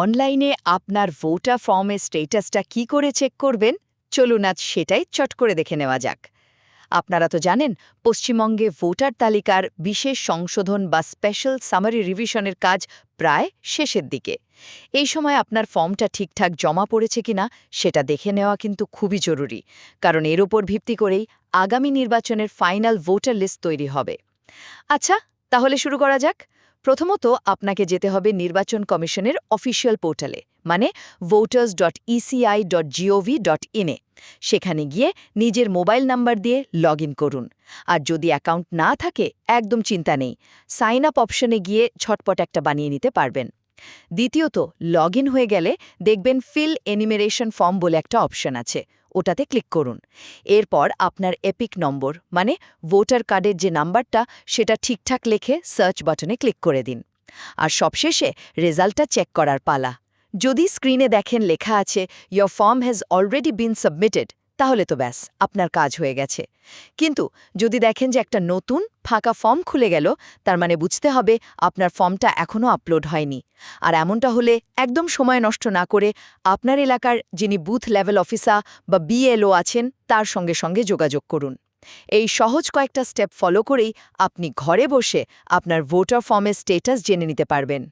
অনলাইনে আপনার ভোটার ফর্মের স্টেটাসটা কি করে চেক করবেন? চলুন আজ সেটাই চট করে দেখে নেওয়া যাক। আপনারা তো জানেন, পশ্চিমবঙ্গে ভোটার তালিকার বিশেষ সংশোধন বা স্পেশাল সামারি রিভিশনের কাজ প্রায় শেষের দিকে। এই সময় আপনার ফর্মটা ঠিকঠাক জমা পড়েছে কিনা সেটা দেখে নেওয়া কিন্তু খুবই জরুরি, কারণ এর ওপর ভিত্তি করেই আগামী নির্বাচনের ফাইনাল ভোটার লিস্ট তৈরি হবে। আচ্ছা তাহলে শুরু করা যাক। প্রথমত আপনাকে যেতে হবে নির্বাচন কমিশনের অফিসিয়াল পোর্টালে মানে voters dot ECI dot G O V সেখানে গিয়ে নিজের মোবাইল নাম্বার দিয়ে লগ করুন। আর যদি অ্যাকাউন্ট না থাকে, একদম চিন্তা নেই, সাইন আপ অপশনে গিয়ে ছটপট একটা বানিয়ে নিতে পারবেন। দ্বিতীয়ত লগ হয়ে গেলে দেখবেন ফিল এনিমেরেশন ফর্ম বলে একটা অপশন আছে। ওটাতে ক্লিক করুন। এরপর আপনার এপিক নম্বর মানে ভোটার কার্ডের যে নাম্বারটা, সেটা ঠিকঠাক লেখে সার্চ বাটনে ক্লিক করে দিন। আর সবশেষে রেজাল্টটা চেক করার পালা। যদি স্ক্রিনে দেখেন লেখা আছে your form has already been submitted তাহলে তো ব্যাস, আপনার কাজ হয়ে গেছে। কিন্তু যদি দেখেন যে একটা নতুন ফাঁকা ফর্ম খুলে গেল, তার মানে বুঝতে হবে আপনার ফর্মটা এখনও আপলোড হয়নি। আর এমনটা হলে একদম সময় নষ্ট না করে আপনার এলাকার যিনি বুথ লেভেল অফিসার বা বিএলও আছেন, তার সঙ্গে সঙ্গে যোগাযোগ করুন। এই সহজ কয়েকটা স্টেপ ফলো করেই আপনি ঘরে বসে আপনার ভোটার ফর্মের স্টেটাস জেনে নিতে পারবেন।